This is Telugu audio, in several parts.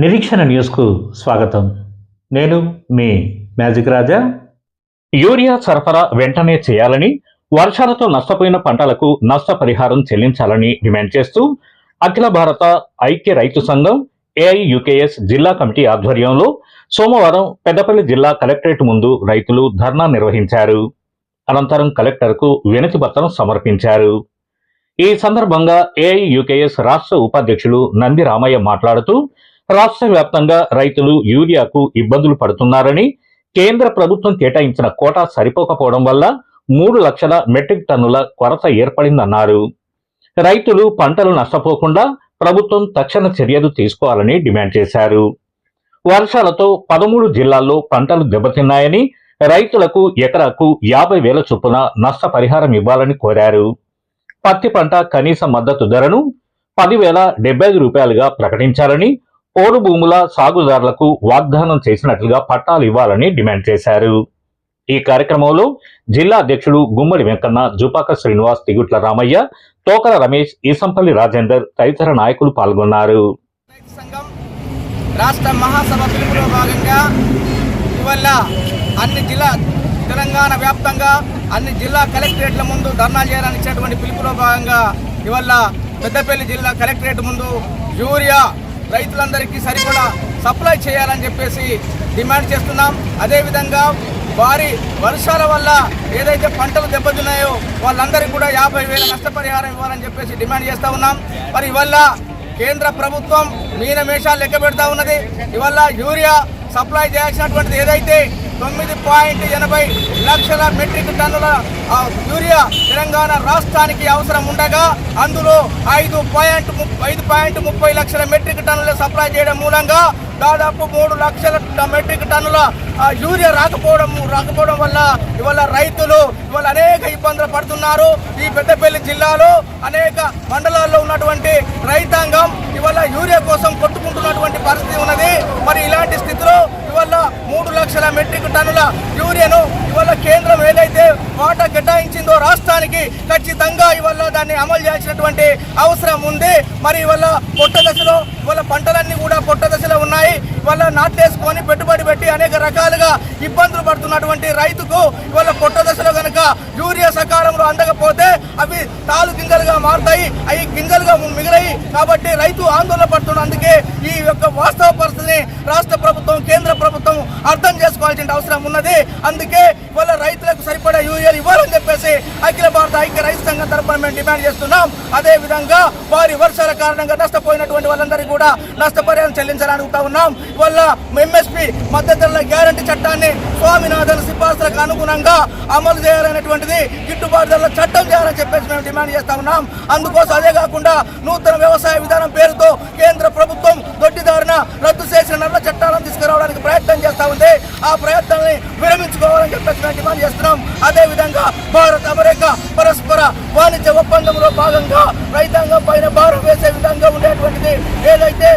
నిరీక్షణ న్యూస్కు స్వాగతం. నేను మీ మ్యాజిక్ రాజా. యూరియా సరఫరా వెంటనే చేయాలని వర్షాలతో నష్టపోయిన పంటలకు నష్టపరిహారం చెల్లించాలని డిమాండ్ చేస్తూ అఖిల భారత ఐక్య రైతు సంఘం ఏఐయుకేఎస్ జిల్లా కమిటీ ఆధ్వర్యంలో సోమవారం పెద్దపల్లి జిల్లా కలెక్టరేట్ ముందు రైతులు ధర్నా నిర్వహించారు. అనంతరం కలెక్టర్కు వినతిపత్రం సమర్పించారు. ఈ సందర్భంగా ఏఐయుకేఎస్ రాష్ట్ర ఉపాధ్యక్షులు నంది రామయ్య మాట్లాడుతూ రాష్ట్ర వ్యాప్తంగా రైతులు యూరియాకు ఇబ్బందులు పడుతున్నారని కేంద్ర ప్రభుత్వం కేటాయించిన కోటా సరిపోకపోవడం వల్ల మూడు లక్షల మెట్రిక్ టన్నుల కొరత ఏర్పడిందన్నారు. రైతులు పంటలు నష్టపోకుండా ప్రభుత్వం తక్షణ చర్యలు తీసుకోవాలని డిమాండ్ చేశారు. వర్షాలతో పదమూడు జిల్లాల్లో పంటలు దెబ్బతిన్నాయని రైతులకు ఎకరాకు యాభై వేల చొప్పున నష్టపరిహారం ఇవ్వాలని కోరారు. పత్తి పంట కనీస మద్దతు ధరను పదివేల డెబ్బై ఐదు రూపాయలుగా ప్రకటించాలని పోడు భూముల సాగుదారులకు వాగ్దానం చేసినట్లుగా పట్టాలు ఇవ్వాలని డిమాండ్ చేశారు. ఈ కార్యక్రమంలో జిల్లా అధ్యక్షుడు గుమ్మడి వెంకన్న జుపాక శ్రీనివాస్ తిగుట్ల రామయ్య తోకల రమేష్ ఈసంపల్లి రాజేందర్ తదితర నాయకులు పాల్గొన్నారు. రాష్ట్ర మహాసభ పిలుపులో భాగంగా ఇవల్ల అన్ని జిల్లా తెలంగాణ వ్యాప్తంగా అన్ని జిల్లా కలెక్టరేట్ల ముందు ధర్నా చేయాలని ఇచ్చినటువంటి పిలుపులో భాగంగా ఇవల్ల పెద్దపల్లి జిల్లా కలెక్టరేట్ ముందు యూరియా రైతులందరికీ సరిపడా సప్లై చేయాలని చెప్పేసి డిమాండ్ చేస్తున్నాం. అదేవిధంగా భారీ వర్షాల వల్ల ఏదైతే పంటలు దెబ్బతిన్నాయో వాళ్ళందరికీ కూడా యాభై వేల నష్టపరిహారం ఇవ్వాలని చెప్పేసి డిమాండ్ చేస్తూ ఉన్నాం. మరి ఇవల్ల కేంద్ర ప్రభుత్వం మీనమేషాలు లెక్క పెడతా ఉన్నది. ఇవల్ల యూరియా సప్లై చేయాల్సినటువంటిది ఏదైతే తొమ్మిది పాయింట్ ఎనభై లక్షల మెట్రిక్ టన్నుల యూరియా తెలంగాణ రాష్ట్రానికి అవసరం ఉండగా అందులో ఐదు పాయింట్ ము- ఐదు పాయింట్ ముప్పై లక్షల మెట్రిక్ టన్నుల సప్లై చేయడం మూలంగా దాదాపు మూడు లక్షల మెట్రిక్ టన్నుల యూరియా రాకపోవడం రాకపోవడం వల్ల ఇవాళ రైతులు ఇవాళ అనేక ఇబ్బందులు పడుతున్నారు. ఈ పెద్దపల్లి జిల్లాలో అనేక మండలాల్లో ఉన్నటువంటి రైతాంగం ఇవాళ యూరియా కోసం కొట్టుకుంటున్నటువంటి పరిస్థితి ఉన్నది. మరి ఇలాంటి స్థితిలో లక్షల మెట్రిక్ టన్నుల యూరియాను ఇవాళ కేంద్రం ఏదైతే వాటా కేటాయించిందో రాష్ట్రానికి ఖచ్చితంగా ఇవాళ దాన్ని అమలు చేయాల్సినటువంటి అవసరం ఉంది. మరి ఇవాళ పొట్ట దశలో ఇవాళ పంటలన్నీ కూడా పొట్ట దశలో ఉన్నాయి. ఇవాళ నాట్లేసుకొని పెట్టుబడి పెట్టి అనేక రకాలుగా ఇబ్బందులు పడుతున్నటువంటి రైతుకు ఇవాళ పొట్ట దశలో కనుక యూరియా సకాలంలో అందకపోతే అవి తాలు గింజలుగా మారుతాయి అవి గింజలుగా మిగిలాయి. కాబట్టి రైతు ఆందోళన పడుతున్న అందుకే ఈ యొక్క వాస్తవ పరిస్థితిని రాష్ట్ర ప్రభుత్వం కేంద్ర ప్రభుత్వం అర్థం చేసుకోవాల్సిన అవసరం ఉన్నది. అందుకే ఇవాళ రైతులకు సరిపడా యూరియాలు ఇవ్వాలని చెప్పేసి అఖిల భారత ఐక్య రైతు సంఘం తరపున మేము డిమాండ్ చేస్తున్నాం. అదే విధంగా వారి వర్షాల కారణంగా నష్టపోయినటువంటి వాళ్ళందరికీ కూడా నష్టపరిహారం చెల్లించాలని అడుగుతా ఉన్నాం. ఇవల్ల ఎంఎస్పి మద్దతు ధరల గ్యారంటీ చట్టాన్ని స్వామినాథన్ సిఫార్సులకు అనుగుణంగా అమలు చేయాలనేటువంటిది గిట్టుబాటు ధరల చట్టం చేయాలని చెప్పేసి మేము డిమాండ్ చేస్తా ఉన్నాం. అందుకోసం అదే కాకుండా నూతన వ్యవసాయ విధానం పేరుతో కేంద్ర ప్రభుత్వం దొడ్డిదారిన రద్దు చేసిన నల్ల చట్టాలను తీసుకురావడానికి ప్రయత్నం ఆ ప్రయత్నాన్ని విరమించుకోవాలని చెప్పేసి మేము డిమాండ్ చేస్తున్నాం. అదే విధంగా భారత్ అమెరికా పరస్పర వాణిజ్య ఒప్పందంలో భాగంగా రైతాంగం పైన భారం వేసే విధంగా ఉండేటువంటిది ఏదైతే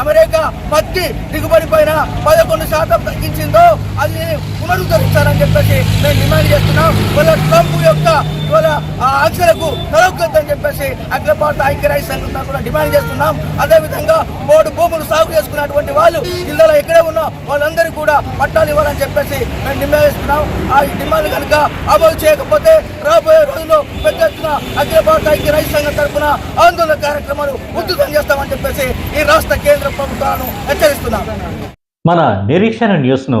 అమెరికా పత్తి దిగుబడి పైన పదకొండు శాతం తగ్గించిందో అది పునరుద్ధరించాలని చెప్పేసి మేము డిమాండ్ చేస్తున్నాం. వాళ్ళ ట్రంప్ యొక్క వాళ్ళ ఆ ఆంక్షలకు తలొగ్గొద్దని చెప్పేసి అఖిల భారత ఐక్య సంఘం కూడా డిమాండ్ చేస్తున్నాం. అదేవిధంగా మూడు భూములు సాగు చేసుకున్నటువంటి వాళ్ళు జిల్లాలో ఎక్కడే ఉన్నా వాళ్ళందరికీ కూడా పట్టాలు ఇవ్వాలని చెప్పేసి మేము డిమాండ్ చేస్తున్నాం. ఆ డిమాండ్ కనుక అమలు చేయకపోతే రాబోయే రోజుల్లో పెద్ద ఎత్తున అఖిల భారత ఐక్య సంఘం తరఫున ఆందోళన కార్యక్రమాలు ఉధృతం చేస్తామని చెప్పేసి ఈ రాష్ట్ర కేంద్ర ప్రభుత్వాలను హెచ్చరిస్తున్నాం. మన నిరీక్షణ న్యూస్ను